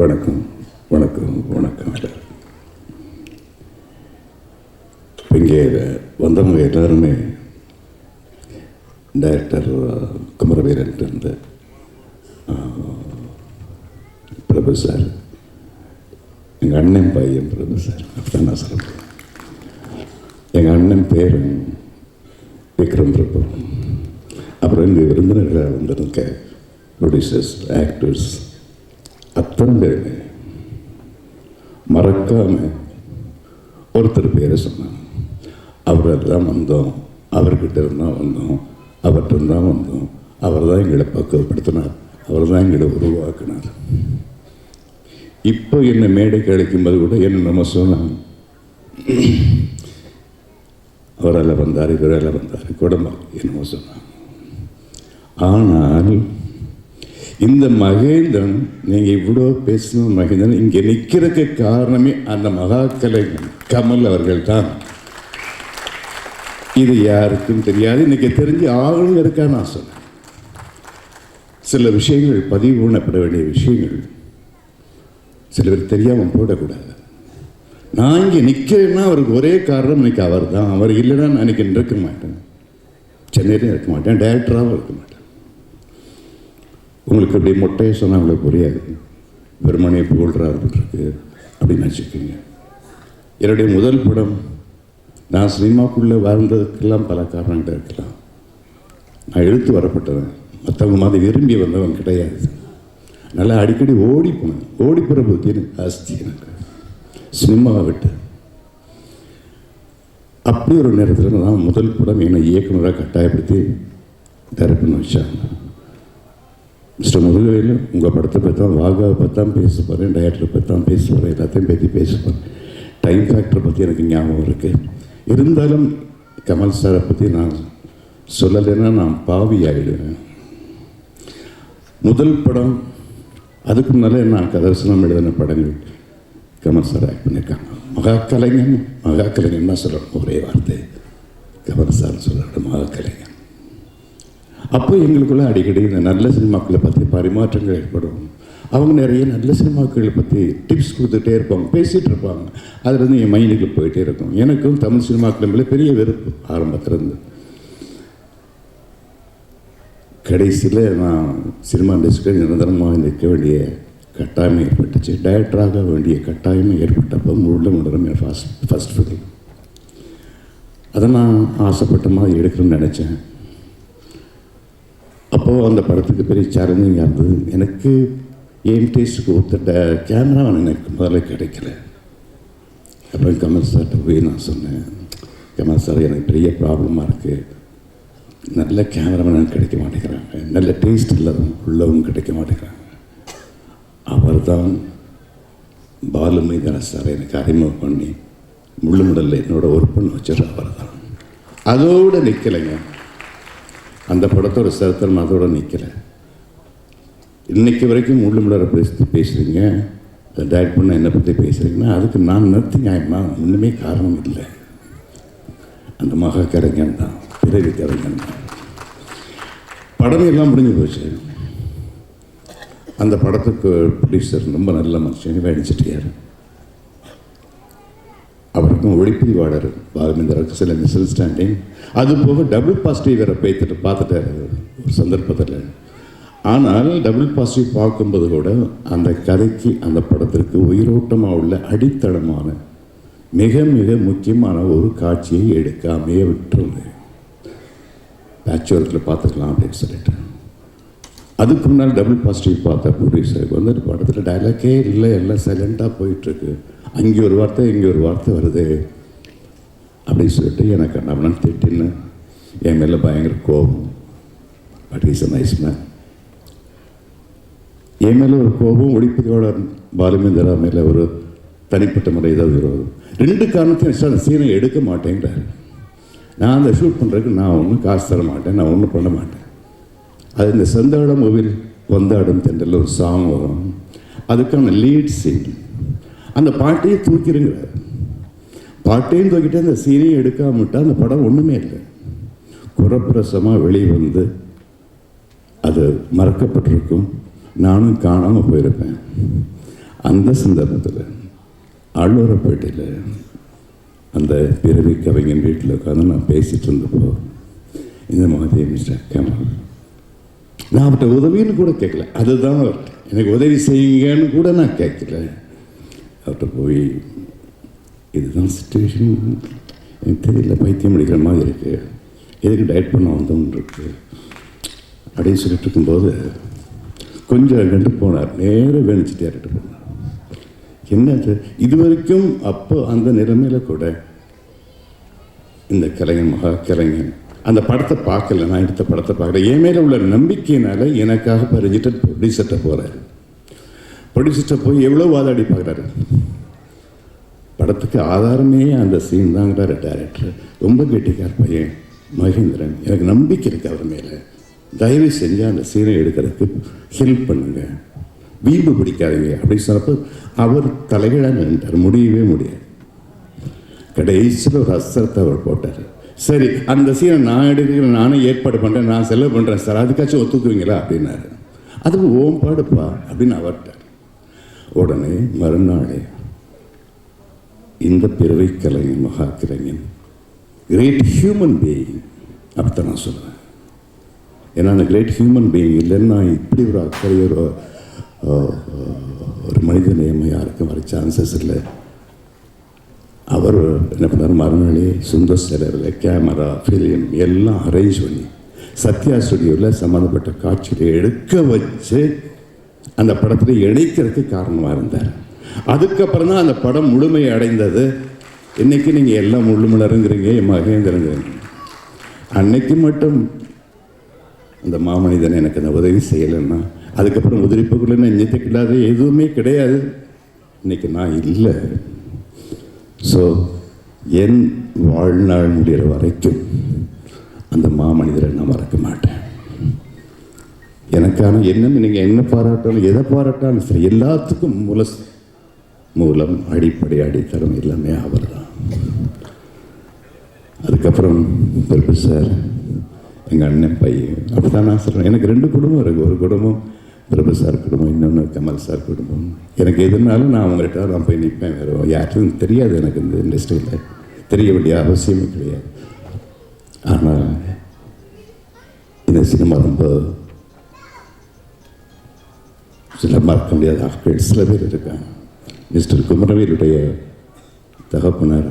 வணக்கம் வணக்கம் வணக்கம். இங்கே வந்தவங்க எல்லாருமே டைரக்டர் குமரவீரன்ட்டு பிரபு சார் எங்கள் அண்ணன் பையன் பிரபு சார் அப்படிதான் நான் சொல்கிறேன் எங்கள் அண்ணன் பேரும் விக்ரம் பிரபு. அப்புறம் இங்கே விருந்தினர்களாக வந்திருக்க ப்ரொடியூசர்ஸ் ஆக்டர்ஸ் அத்தனை மறக்காமல் மறக்காம ஒருத்தர் பேரை சொன்னாங்க. அவர் தான் வந்தோம். அவர்கிட்ட இருந்தால் வந்தோம். அவர்கிட்ட இருந்தால் வந்தோம். அவர் தான் எங்களை பக்குவப்படுத்தினார். அவர் தான் எங்களை உருவாக்கினார். இப்போ என்னை மேடைக்கு அழைக்கும்போது கூட என்ன நம்ம சொன்னாங்க அவரால் வந்தார் இவரால் வந்தார். குடும்பம் என்னமோ சொன்னாங்க. ஆனால் இந்த மகேந்திரன் நீங்கள் இவ்வளோ பேசின மகேந்திரன் இங்கே நிற்கிறதுக்கு காரணமே அந்த மகாக்கலை கமல் அவர்கள் தான் இது யாருக்கும் தெரியாது. இன்னைக்கு தெரிஞ்சு ஆளுங்க இருக்கா நான் சொன்னேன். சில விஷயங்கள் பதிவு பண்ணப்பட வேண்டிய விஷயங்கள் சில பேர் தெரியாமல் போடக்கூடாது. நான் இங்கே நிற்கிறேன்னா அவருக்கு ஒரே காரணம் இன்னைக்கு அவர் தான் அவர் இல்லைன்னா நான் இன்னைக்கு இருக்க மாட்டேன். சென்னையிலையும் இருக்க மாட்டேன். டைரக்டராகவும் இருக்க மாட்டேன். உங்களுக்கு இப்படி மொட்டையை சொன்னால் உங்களுக்கு புரியாது வெறுமனே புகழ்றாரு இருக்கு. அப்படின்னு நினச்சிக்கோங்க. என்னுடைய முதல் படம் நான் சினிமாக்குள்ளே வாழ்ந்ததுக்கெல்லாம் பல காரணங்கள் இருக்கலாம். நான் எழுத்து வரப்பட்டவன். மற்றவங்க மாதிரி விரும்பி வந்தவன் கிடையாது. நல்லா அடிக்கடி ஓடி போனேன். ஓடி போகிற புத்தி எனக்கு ஜாஸ்தி எனக்கு. சினிமாவை விட்டு. அப்படி ஒரு நேரத்தில் நான் முதல் படம் என்னை இயக்குனராக கட்டாயப்படுத்தி டைரக்ட் பண்ண வச்சாங்க. மிஸ்டர் முருகவேலு உங்கள் படத்தை பற்றி தான் வாகாவை பற்றி தான் பேச போகிறேன் டைரக்டரை பற்றி தான் பேச போகிறேன் எல்லாத்தையும் பற்றி பேச போகிறேன் டைம் ஃபேக்டரை பற்றி எனக்கு ஞாபகம் இருக்குது இருந்தாலும் கமல் சாரை பற்றி நான் சொல்லலைன்னா நான் பாவி ஆகிடுவேன் முதல் படம் அதுக்கு முன்னாலே நான் கதர்சனம் எழுதின படங்கள் கமல் சார் ஆக்ட் பண்ணியிருக்காங்க மகா கலைஞன் மகா கலைஞன் தான் சொல்லணும் ஒரே வார்த்தை. கமல் சார் சொல்லணும் மகா கலைஞன் அப்போ எங்களுக்குள்ள அடிக்கடி இந்த நல்ல சினிமாக்களை பற்றி பரிமாற்றங்கள் ஏற்படும். அவங்க நிறைய நல்ல சினிமாக்களை பற்றி டிப்ஸ் கொடுத்துட்டே இருப்பாங்க பேசிகிட்டு இருப்பாங்க. அதுலேருந்து என் மைண்டுக்கு போயிட்டே இருக்கும். எனக்கும் தமிழ் சினிமாக்கள் மேலே பெரிய வெறுப்பு ஆரம்பத்துலேருந்து கடைசியில் நான் சினிமா இண்டஸ்ட்ரியில் நிரந்தரமாக நிற்க வேண்டிய கட்டாயம் ஏற்பட்டுச்சு. டைரக்டராக வேண்டிய கட்டாயம் ஏற்பட்டப்போ முள்ள முடரம் ஃபஸ்ட் ஃபஸ்ட் ஃபிலிம் அதை நான் ஆசைப்பட்ட மாதிரி எடுக்கணும்னு நினச்சேன். அப்போது அந்த படத்துக்கு பெரிய சேலஞ்சிங்காக இருந்தது எனக்கு என் டேஸ்ட்டுக்கு ஒத்துட்ட கேமரா எனக்கு முதல்ல கிடைக்கல. அப்புறம் கமல் சார்கிட்ட போய் நான் சொன்னேன் கமல் சார் எனக்கு பெரிய ப்ராப்ளமாக இருக்குது நல்ல கேமராமேன் கிடைக்க மாட்டேங்கிறாங்க. நல்ல டேஸ்ட் இல்லாதவங்க உள்ளவங்க கிடைக்க மாட்டேங்கிறாங்க. அவர் தான் பாலு மைதான சார் எனக்கு அறிமுகம் பண்ணி முள்ளு முடலில் என்னோட ஒர்க் பண்ண வச்சது அவர் தான் அதோடு நிற்கலைங்க அந்த படத்தோட சரித்திரம் அதோட நிற்கலை இன்னைக்கு வரைக்கும் முள்ளு முடரை பேசி பேசுகிறீங்க அதை டேரக்ட் பண்ண என்னை பற்றி பேசுகிறீங்கன்னா அதுக்கு நான் நிறுத்தி நியாயமா ஒன்றுமே காரணம் இல்லை. அந்த மகா கலைஞன் தான் பிறவி கலைஞன் தான். படம் எல்லாம் முடிஞ்சு போச்சு. அந்த படத்துக்கு ப்ரொடியூசர் ரொம்ப நல்ல மனுஷன் வேணிச்சிட்டியார் பக்கம் ஒளிப்பிரிவாளர் பாகமேந்திராவுக்கு சில மிஸ் ஸ்டாண்டிங் அது போக டபுள் பாசிட்டிவ் வேற பேத்துட்டு பார்த்துட்டாரு ஒரு சந்தர்ப்பத்தில். ஆனால் டபுள் பாசிட்டிவ் பார்க்கும்போது கூட அந்த கதைக்கு அந்த படத்திற்கு உயிரோட்டமாக உள்ள அடித்தளமான மிக மிக முக்கியமான ஒரு காட்சியை எடுக்காமையே விட்டுருந்தேன் பேச்சுவரத்தில் பார்த்துக்கலாம் அப்படின்னு சொல்லிட்டு. அதுக்கு முன்னால் டபுள் பாசிட்டிவ் பார்த்த ப்ரொடியூசருக்கு வந்து படத்தில் டைலாக்கே இல்லை எல்லாம் சைலண்ட்டாக போயிட்டுருக்கு அங்கே ஒரு வார்த்தை இங்கே ஒரு வார்த்தை வருது. அப்படின்னு சொல்லிட்டு எனக்கு நம்மளன் திட்டின்னு என் மேலே பயங்கர கோபம். But is a nice man என் மேலே ஒரு கோபம் ஒளிப்பதியோட பாலுமேந்திரா மேலே ஒரு தனிப்பட்ட முறை ஏதாவது விரோதம் ரெண்டு காரணத்தையும் சார் அந்த சீனை எடுக்க மாட்டேங்கிறாரு. நான் அந்த ஷூட் பண்ணுறதுக்கு நான் ஒன்றும் காசு தர மாட்டேன் நான் ஒன்றும் பண்ண மாட்டேன். அது இந்த செந்தாடம் கோவில் வந்தாடும் தென்றல் ஒரு சாங் வரும். அதுக்கான லீட் சீன் அந்த பாட்டையும் தூக்கிடுங்க. பாட்டையும் தூக்கிட்டு அந்த சீனையும் எடுக்காம அந்த படம் ஒன்றுமே இல்லை. குறப்பிரசமாக வெளியே வந்து அது மறக்கப்பட்டிருக்கும். நானும் காணாமல் போயிருப்பேன். அந்த சந்தர்ப்பத்தில் ஆழ்வாரப்பேட்டையில் அந்த பிறவி கவிஞன் வீட்டில் உட்காந்து நான் பேசிகிட்டு இருந்தப்போ இந்த மாதிரி மிஸ்டர் கமல் நான் அவர்கிட்ட உதவின்னு கூட கேட்கல. அதுதான் அவர்கிட்ட. எனக்கு உதவி செய்யுங்கன்னு கூட நான் கேட்கல. அவர்கிட்ட போய் இதுதான் சுச்சுவேஷன் எனக்கு தெரியல பைத்தியம் அடிக்கிற மாதிரி இருக்குது எதுக்கு டயட் பண்ண வந்தோம்னு இருக்கு. அப்படின்னு சொல்லிட்டு இருக்கும்போது கொஞ்சம் கண்டு போனார். நேராக வேணிச்சிட்டு யார்கிட்ட போனார். என்னது? இது வரைக்கும் அப்போ அந்த நிலைமையில் கூட இந்த கலைஞன் மகா கலைஞன் அந்த படத்தை பார்க்கல. நான் எடுத்த படத்தை பார்க்கல. என் மேலே உள்ள நம்பிக்கையினால எனக்காக பறிஞ்சிட்டு ப்ரொடியூசர்கிட்ட போகிறார் ப்ரொடியூசர்கிட்ட போய் எவ்வளோ வாதாடி பார்க்குறாரு படத்துக்கு ஆதாரமே அந்த சீன் தாங்கிறாரு டேரக்டர் ரொம்ப கெட்டிக்கார் பையன் மகேந்திரன். எனக்கு நம்பிக்கை இருக்குது அவர் மேலே. தயவு செஞ்சு அந்த சீனை எடுக்கிறதுக்கு ஹெல்ப் பண்ணுங்க. வீம்பு பிடிக்காதீங்க அப்படின்னு சொன்னப்போ அவர் தலைகீழாக நின்றார் முடியவே முடியாது. கடைசியில் ஒரு அஸ்திரத்தை அவர் போட்டார். சரி அந்த சீனை நான் எடுக்கிறேன் நானே ஏற்பாடு பண்ணுறேன் நான் செலவு பண்ணுறேன் சார். அதுக்காச்சும் ஒத்துக்குவீங்களா அப்படின்னாரு. அது ஓம்பாடுப்பா அப்படின்னு அவர்கிட்ட உடனே மறுநாளே இந்த பிறவை கலைஞன் மகா கலைஞன் கிரேட் ஹியூமன் பீயிங் அப்படி நான் சொல்லுவேன் ஏன்னா அந்த கிரேட் ஹியூமன் பீயிங் இல்லைன்னா இப்படி ஒரு அக்கறை ஒரு ஒரு மனித நேயம் யாருக்கும் வர சான்சஸ் இல்லை. அவர் என்ன பண்ணார்? மறுநாளே சுந்தர் செலவில் கேமரா ஃபிலிம் எல்லாம் அரேஞ்ச் பண்ணி சத்யா ஸ்டுடியோவில் சம்மந்தப்பட்ட காட்சிகளை எடுக்க வச்சு அந்த படத்தை இணைக்கிறதுக்கு காரணமாக இருந்தார். அதுக்கப்புறம் தான் அந்த படம் முழுமை அடைந்தது. இன்னைக்கு நீங்கள் எல்லாம் முள்ளுமலருங்கிறீங்க மகேந்திரங்கிறீங்க அன்னைக்கு மட்டும் அந்த மாமனிதன் எனக்கு அந்த உதவி செய்யலைன்னா அதுக்கப்புறம் உதிரிப்புக்குள்ள நெஞ்சத்துக்கு எதுவுமே கிடையாது. இன்னைக்கு நான் இல்லை. ஸோ என் வாழ்நாள் முடிகிற வரைக்கும் அந்த மாமனிதரை நான் மறக்க மாட்டேன். எனக்கான எண்ணம் நீங்கள் என்ன பாராட்டாலும் எதை பாராட்டாலும் சரி எல்லாத்துக்கும் மூல மூலம் அடிப்படை அடித்தளம் எல்லாமே அவர் தான் அதுக்கப்புறம் பிரபு சார் எங்கள் அண்ணன் பையன். அப்படிதான் நான் சொல்கிறேன் எனக்கு ரெண்டு குடும்பம் இருக்குது ஒரு குடும்பம் பிரபு சார் குடும்பம் இன்னொன்று கமல் சார் குடும்பம். எனக்கு எதுனாலும் நான் அவங்கள்ட்ட நான் போய் நிற்பேன் வேறு யாருக்கும் தெரியாது எனக்கு இந்த இண்டஸ்ட்ரியில் தெரிய வேண்டிய அவசியமே கிடையாது. ஆனால் இந்த சினிமா ரொம்ப சில மறக்க முடியாத ஆட்கள் சில பேர் இருக்காங்க. மிஸ்டர் குமரவேலுடைய தகப்பனார்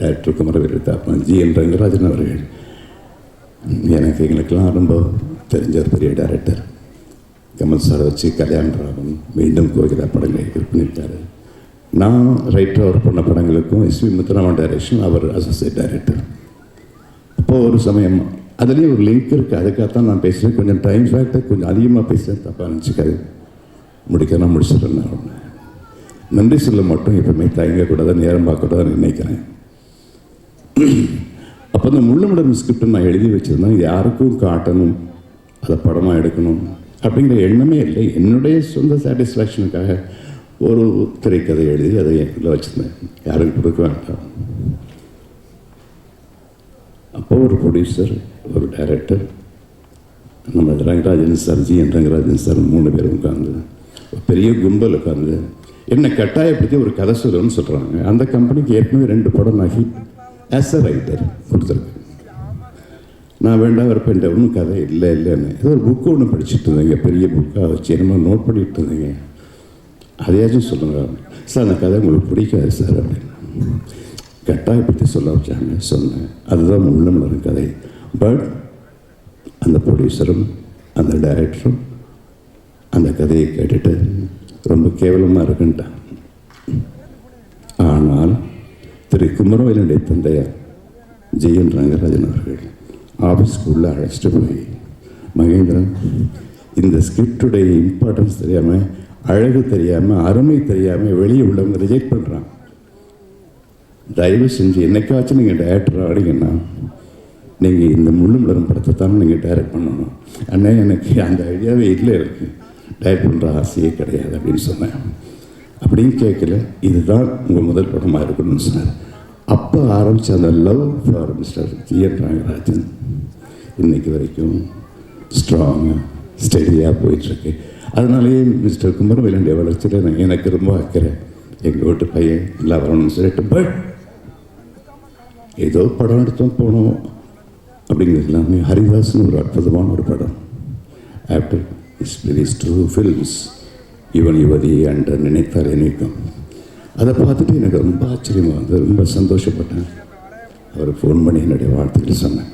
டைரக்டர் குமரவேலு தகப்பனார் ஜி என் ரங்கராஜன் அவர்கள். எனக்கு எங்களுக்கெல்லாம் ரொம்ப தெரிஞ்சவர் பெரிய டைரக்டர். கமல் சாரை வச்சு கல்யாண ராமன் மீண்டும் கோகிலா படங்களை இது பண்ணியிருக்காரு நான் ரைட்டர் அவர் பண்ண படங்களுக்கும் எஸ்வி முத்துராமன் டைரக்ஷன் அவர் அசோசியேட் டைரக்டர் அப்போது ஒரு சமயம் அதுலேயும் ஒரு லிங்க் இருக்குது அதுக்காகத்தான் நான் பேசுகிறேன் கொஞ்சம் டைம் ஃபேக்டர் கொஞ்சம் அதிகமாக பேசுகிறேன் தப்பாக நினச்சிக்காது முடிக்க நான் நான் நன்றி சொல்ல மட்டும் எப்பவுமே தயங்கக்கூடாது நேரம் பார்க்கக்கூடாதுன்னு நினைக்கிறேன். அப்போ அந்த முள்ளமிடம் ஸ்கிரிப்டை நான் எழுதி வச்சுருந்தேன் யாருக்கும் காட்டணும் அதை படமாக எடுக்கணும் அப்படிங்கிற எண்ணமே இல்லை. என்னுடைய சொந்த சாட்டிஸ்ஃபேக்ஷனுக்காக ஒரு திரைக்கதை எழுதி அதை என்கிட்ட வச்சுருந்தேன். யாருக்கும் கொடுக்க வேண்டாம். அப்போ ஒரு ப்ரொடியூசர் ஒரு டைரக்டர் நம்ம Rangarajan sir G N Rangarajan sir மூணு பேர் உட்காந்து பெரிய கும்பல் உட்காந்து என்னை கட்டாயப்படுத்தி ஒரு கதை சொல்லணும்னு சொல்கிறாங்க அந்த கம்பெனிக்கு ஏற்கனவே ரெண்டு படம் நான் ஹிட் ஆஸ் அ ரைட்டர் கொடுத்துருக்கேன் நான் வேண்டாம் ஒரு ஒன்றும் கதை இல்லை இல்லைன்னு. ஏதோ ஒரு புக்கு ஒன்று படிச்சுட்டு இருந்தேங்க பெரிய புக்காக வச்சு என்னமோ நோட் பண்ணிட்டு இருந்தீங்க. அதையாச்சும் சொல்லுங்க. சார் அந்த கதை உங்களுக்கு பிடிக்காது சார் அப்படின்னு. கட்டாயப்படுத்தி சொல்ல வச்சாங்க சொன்னேன். அதுதான் உள்ளமலரும் கதை. பட் அந்த ப்ரொடியூசரும் அந்த டைரக்டரும் அந்த கதையை கேட்டுட்டு ரொம்ப கேவலமாக இருக்குன்ட்டான். ஆனால் திரு குமரவேலனுடைய தந்தையார் ஜெயன் ரங்கராஜன் அவர்கள் ஆஃபீஸ்க்குள்ளே அழைச்சிட்டு போய் மகேந்திரன் இந்த ஸ்கிரிப்டுடைய இம்பார்ட்டன்ஸ் தெரியாமல் அழகு தெரியாமல் அருமை தெரியாமல் வெளியே உள்ளவங்க ரிஜெக்ட் பண்ணுறான் தயவு செஞ்சு என்னைக்காச்சும் நீங்கள் டேரக்டர் ஆடிங்கன்னா நீங்கள் இந்த முள்ளும் மலரும் படத்தை தான் நீங்கள் டைரக்ட் பண்ணணும். அண்ணா எனக்கு அந்த ஐடியாவே இல்லை இருக்குது டைரக்ட் பண்ணுற ஆசையே கிடையாது அப்படின்னு சொன்னேன். அப்படின்னு கேட்கல. இதுதான் உங்கள் முதல் படமாக இருக்கணும்னு சொன்னார். அப்போ ஆரம்பித்த அந்த love for mister G N Rangarajan இன்னைக்கு வரைக்கும் ஸ்ட்ராங்காக ஸ்டெடியாக போயிட்டுருக்கு. அதனாலேயே மிஸ்டர் குமரவேலனுடைய வளர்ச்சியில் நான் எனக்கு ரொம்ப அக்கறை எங்கள் வீட்டு பையன் எல்லாம் வரணும்னு சொல்லிட்டு பட் ஏதோ படம் எடுத்தோம் போனோம். அப்படிங்கிறது எல்லாமே ஹரிதாஸ்னு ஒரு அற்புதமான ஒரு படம். After is release two films இவன் யுவதி என்று நினைத்தார் நினைக்கும் அதை பார்த்துட்டு எனக்கு ரொம்ப ஆச்சரியமாக வந்து ரொம்ப சந்தோஷப்பட்டேன். அவர் ஃபோன் பண்ணி என்னுடைய வாழ்த்துக்கள் சொன்னேன்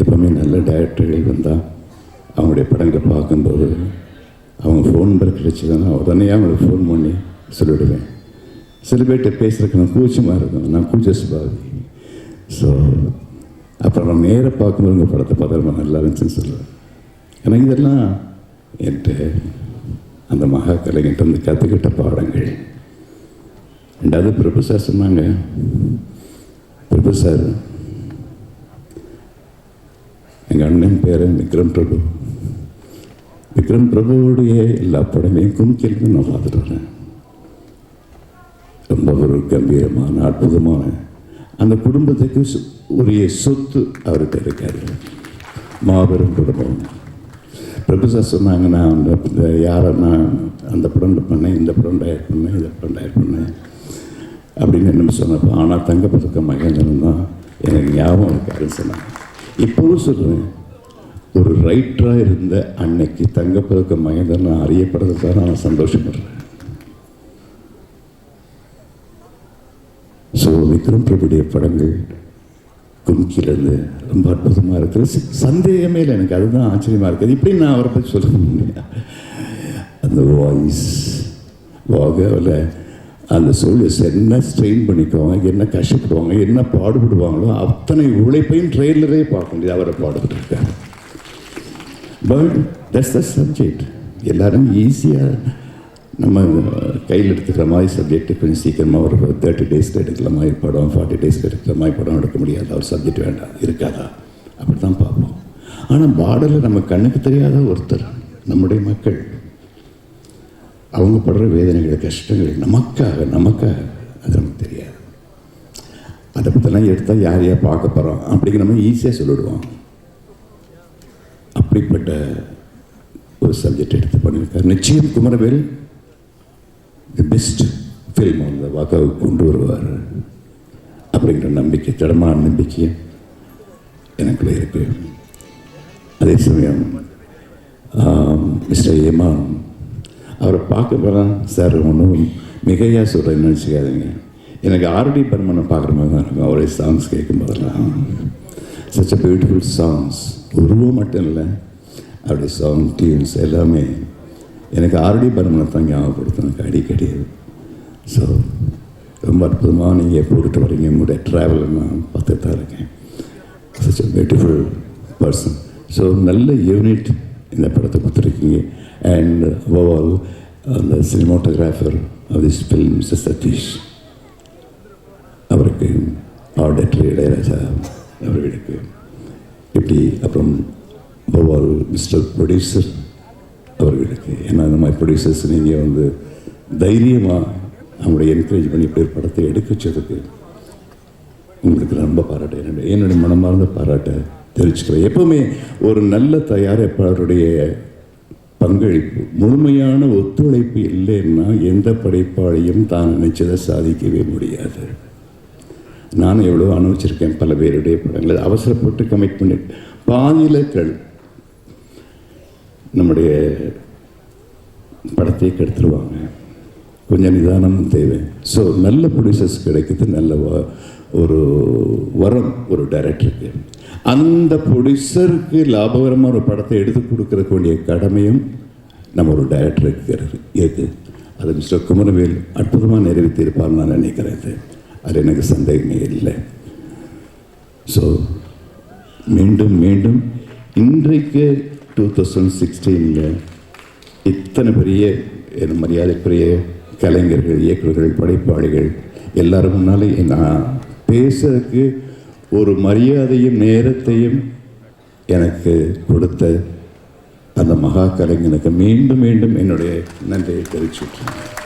எப்போவுமே நல்ல டைரக்டர்கள் வந்தால் அவங்களுடைய படங்களை பார்க்கும்போது அவங்க ஃபோன் நம்பர் கிடைச்சதுன்னா உடனே அவங்களுக்கு ஃபோன் பண்ணி சொல்லிவிடுவேன் சில பேர்கிட்ட பேசுகிறதுக்கு நான் கூச்சமாக இருக்கும் நான் கூச்ச சுபாவி. ஸோ அப்புறம் நான் நேராக பார்க்கும்போது உங்கள் படத்தை பார்த்தா நல்லா இருந்துச்சுன்னு சொல்லுவேன். எனக்கு இதெல்லாம் என்கிட்ட அந்த மகா கலைஞர்கிட்ட வந்து கற்றுக்கிட்ட பாடங்கள். ரெண்டாவது பிரபு சார் சொன்னாங்க. பிரபு சார் எங்கள் அண்ணன் பேர் விக்ரம் பிரபு. விக்ரம் பிரபுவுடைய எல்லா படங்களையும் கும்கிலிருந்து நான் பார்த்துட்டு வரேன். ரொம்ப ஒரு கம்பீரமான அற்புதமான அந்த குடும்பத்துக்கு உரிய சொத்து அவருக்கு இருக்காரு. மாபெரும் குடும்பம். பிரபு சார் சொன்னாங்க நான் இந்த யாரை நான் அந்த படம் பண்ணேன் இந்த படம் டயர் பண்ணேன் இந்த படம் டயர் பண்ணேன் அப்படின்னு என்ன சொன்னப்போ ஆனால் தங்கப்பதக்க மகேந்திரன் தான். எனக்கு ஞாபகம் இருக்காருன்னு சொன்னாங்க. இப்போவும் சொல்கிறேன் ஒரு ரைட்டராக இருந்த அன்னைக்கு தங்கப்பதக்க மகேந்திரன் நான் அறியப்படுறதுக்காக நான் சந்தோஷப்படுறேன். ஸோ விக்ரம் பிரபுடைய படங்கள் கும்கிலேருந்து ரொம்ப அற்புதமாக இருக்குது. சந்தேகமே இல்லை எனக்கு. அதுதான் ஆச்சரியமாக இருக்குது. இப்படி நான் அவரை பற்றி சொல்ல முடியல அந்த வாய்ஸ் வாகவில் அந்த சோல்ஜர்ஸ் என்ன ஸ்ட்ரெயின் பண்ணிக்குவாங்க என்ன கஷ்டப்படுவாங்க என்ன பாடுபடுவாங்களோ அத்தனை உழைப்பையும் ட்ரெயிலரே பார்க்க முடியாது. அவரை பாடுபட்டு இருக்காரு. பட் தட்ஸ் த சப்ஜெக்ட் எல்லாரும் ஈஸியாக நம்ம கையில் எடுத்துக்கிற மாதிரி சப்ஜெக்ட் கொஞ்சம் சீக்கிரமாக ஒரு தேர்ட்டி டேஸ்க்கு எடுக்கிற மாதிரி படம் ஃபார்ட்டி டேஸ்க்கு எடுக்கிற மாதிரி படம் எடுக்க முடியாதா? ஒரு சப்ஜெக்ட் வேண்டாம் இருக்காதா? அப்படி தான் பார்ப்போம். ஆனால் பார்டரில் நம்ம கண்ணுக்கு தெரியாத ஒருத்தர் நம்முடைய மக்கள். அவங்க படுற வேதனைகள் கஷ்டங்கள் நமக்காக நமக்காக அது நமக்கு தெரியாது. அதை பற்றிலாம் எடுத்தால் யார் யார் பார்க்க போகிறோம் அப்படிங்கிற மாதிரி ஈஸியாக சொல்லிடுவோம் அப்படிப்பட்ட ஒரு சப்ஜெக்ட் எடுத்து பண்ணியிருக்காரு. நிச்சயம் குமரவேல் தி பெஸ்ட் ஃபில்ம் அந்த வாக்காவுக்கு கொண்டு வருவார். அப்படிங்கிற நம்பிக்கை திடமான நம்பிக்கை எனக்குள்ள இருக்கு. அதே சமயம் மிஸ்டர் ஏமான் அவரை பார்க்க போனால் சார் ஒன்றும் மிகையாக சொல்கிறேன்னு நினச்சிக்காதீங்க. எனக்கு ஆர்டி பர்மனை பார்க்குற மாதிரி தான் இருக்கும். அவருடைய சாங்ஸ் கேட்கும் போதெல்லாம் சச் அ பியூட்டிஃபுல் சாங்ஸ் உருவம் மட்டும் இல்லை அவருடைய சாங் டியூன்ஸ் எல்லாமே எனக்கு ஆர்டி பர்மனை தான் ஞாபகப்படுத்தணும் எனக்கு அடிக்கடி ஸோ ரொம்ப அற்புதமாக நீங்கள் போட்டுட்டு வரீங்க? உங்களுடைய ட்ராவலை நான் பார்த்துட்டு தான் இருக்கேன். Such a beautiful person so நல்ல யூனிட் இந்த படத்தை கொடுத்துருக்கீங்க. அண்ட் ஓவரால் அந்த cinematographer of this film mister Satish அவருக்கு ஆர்டர் இளையராஜா அவர்களுக்கு இப்படி அப்புறம் ஓவரால் மிஸ்டர் ப்ரொடியூசர் ஏன்னா நம்ம ப்ரொடியூசர்ஸ் நீங்கள் வந்து தைரியமாக அவங்களை என்கரேஜ் பண்ணி இப்படி படத்தை எடுக்க வச்சதுக்கு உங்களுக்கு ரொம்ப பாராட்டு. என்னுடைய என்னுடைய மனமார்ந்த பாராட்டை தெரிவிச்சுக்கிறேன். எப்பவுமே ஒரு நல்ல தயாரிப்பாளருடைய பங்களிப்பு முழுமையான ஒத்துழைப்பு இல்லைன்னா எந்த படைப்பாளையும் தான் நினைச்சதை சாதிக்கவே முடியாது. நானும் எவ்வளோ அனுபவிச்சிருக்கேன் பல பேருடைய படங்களை. அவசரப்பட்டு கமிட் பண்ணி பாதியில் நம்முடைய படத்தையே கெடுத்துருவாங்க. கொஞ்சம் நிதானமும் தேவை. ஸோ நல்ல ப்ரொடியூசர்ஸ் கிடைக்கிறது நல்ல வ- ஒரு வரம் ஒரு டைரக்டருக்கு அந்த ப்ரொடியூசருக்கு லாபகரமாக ஒரு படத்தை எடுத்து கொடுக்கற வேண்டிய கடமையும் நம்ம ஒரு டைரக்டருக்கு இருக்கு- அது மிஸ்டர் குமரவேல் அற்புதமாக நிறைவேற்றியிருப்பார்னு நான் நினைக்கிறேன் அது எனக்கு சந்தேகமே இல்லை. ஸோ மீண்டும் மீண்டும் இன்றைக்கு டூ தௌசண்ட் சிக்ஸ்டீனில் இத்தனை பெரிய என் மரியாதைக்குரிய கலைஞர்கள் இயக்குநர்கள் படைப்பாளிகள் எல்லாரும் முன்னாலே நான் பேசுறதுக்கு ஒரு மரியாதையும் நேரத்தையும் எனக்கு கொடுத்த அந்த மகா கலைஞனுக்கு மீண்டும் மீண்டும் என்னுடைய நன்றியை தெரிவிச்சுட்றேன்